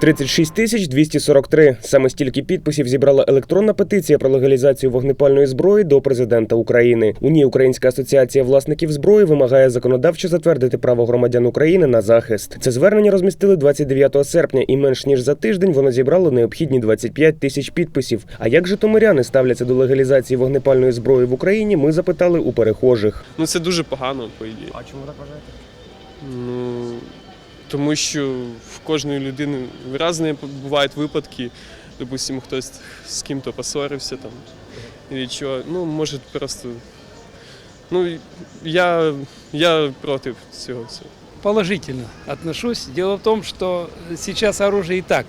36 тисяч 243. Саме стільки підписів зібрала електронна петиція про легалізацію вогнепальної зброї до президента України. У ній Українська асоціація власників зброї вимагає законодавчо затвердити право громадян України на захист. Це звернення розмістили 29 серпня, і менш ніж за тиждень воно зібрало необхідні 25 тисяч підписів. А як житомиряни ставляться до легалізації вогнепальної зброї в Україні? Ми запитали у перехожих. Ну це дуже погано, по ідеї. А чому так вважаєте? Ну тому що в кожної людини різні бувають випадки. Допустимо, хтось з ким-то поссорився там. І що. Ну, може просто. Ну, я, я проти цього всього. положительно отношусь. Дело в том, что сейчас оружие и так.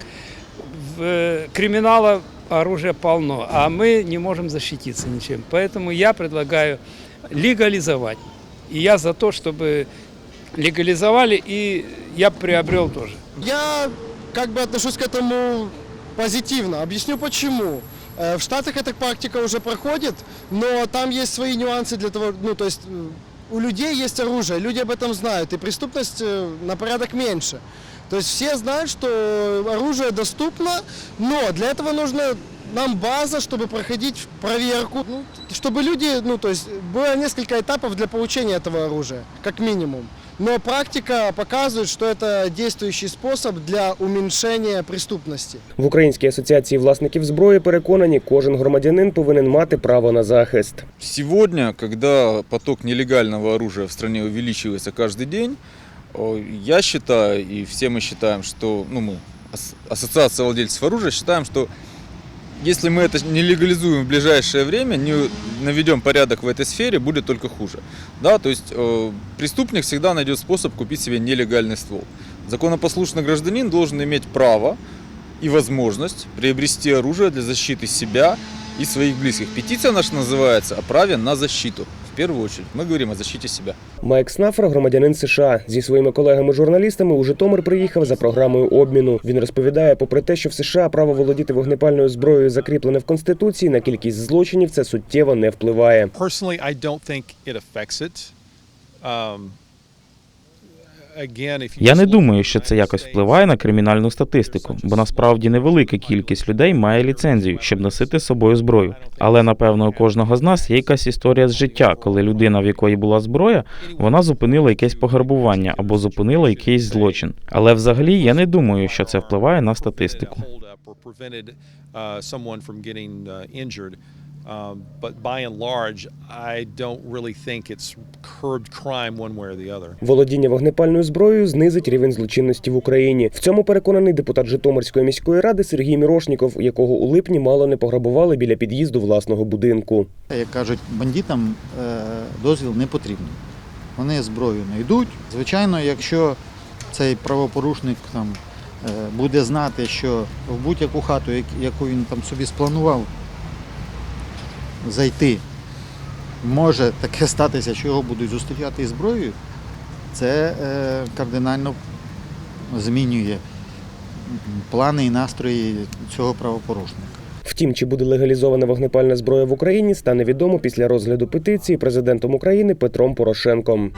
В, э, криминала оружия полно, а мы не можем защититься ничем. Поэтому я предлагаю легализовать. И я за то, чтобы легализовали, и я приобрел тоже. Я как бы отношусь к этому позитивно. Объясню почему. Э, В Штатах эта практика уже проходит, но там есть свои нюансы для того, ну то есть э, у людей есть оружие, люди об этом знают, и преступность э, на порядок меньше. То есть все знают, что оружие доступно, но для этого нужно нам база, чтобы проходить проверку, ну, чтобы люди, ну то есть было несколько этапов для получения этого оружия, как минимум. Но практика показывает, что это действующий способ для уменьшения преступности. В Українській асоціації власників зброї переконані, кожен громадянин повинен мати право на захист. Сегодня, когда поток нелегального оружия в стране увеличивается каждый день, о, я считаю, и все мы считаем, что, ну мы, ас- Ассоциация владельцев оружия, считаем, что если мы это не легализуем в ближайшее время, не наведем порядок в этой сфере, будет только хуже. Да, то есть э, преступник всегда найдет способ купить себе нелегальный ствол. Законопослушный гражданин должен иметь право и возможность приобрести оружие для защиты себя и своих близких. Петиция наша называется «О праве на защиту». В первую очередь мы говорим о защите себя. Майк Снафер, громадянин США, зі своїми колегами-журналістами у Житомир приїхав за програмою обміну. Він розповідає, попри те, що в США право володіти вогнепальною зброєю закріплене в конституції, на кількість злочинів це суттєво не впливає. Personally, I don't think it affects it. Um, Я не думаю, що це якось впливає на кримінальну статистику, бо насправді невелика кількість людей має ліцензію, щоб носити з собою зброю. Але напевно у кожного з нас є якась історія з життя, коли людина, в якої була зброя, вона зупинила якесь пограбування або зупинила якийсь злочин. Але взагалі я не думаю, що це впливає на статистику. Um, but by and large, I don't really think it's curbed crime one way or the other. Володіння вогнепальною зброєю знизить рівень злочинності в Україні. В цьому переконаний депутат Житомирської міської ради Сергій Мірошніков, якого у липні мало не пограбували біля під'їзду власного будинку. Як кажуть, бандитам е, дозвіл не потрібен. Вони зброю не йдуть. Звичайно, якщо цей правопорушник там е, буде знати, що в будь-яку хату, яку він там собі спланував зайти, може таке статися, що його будуть зустрічати із зброєю, це е, кардинально змінює плани і настрої цього правопорушника. Втім, чи буде легалізована вогнепальна зброя в Україні, стане відомо після розгляду петиції президентом України Петром Порошенком.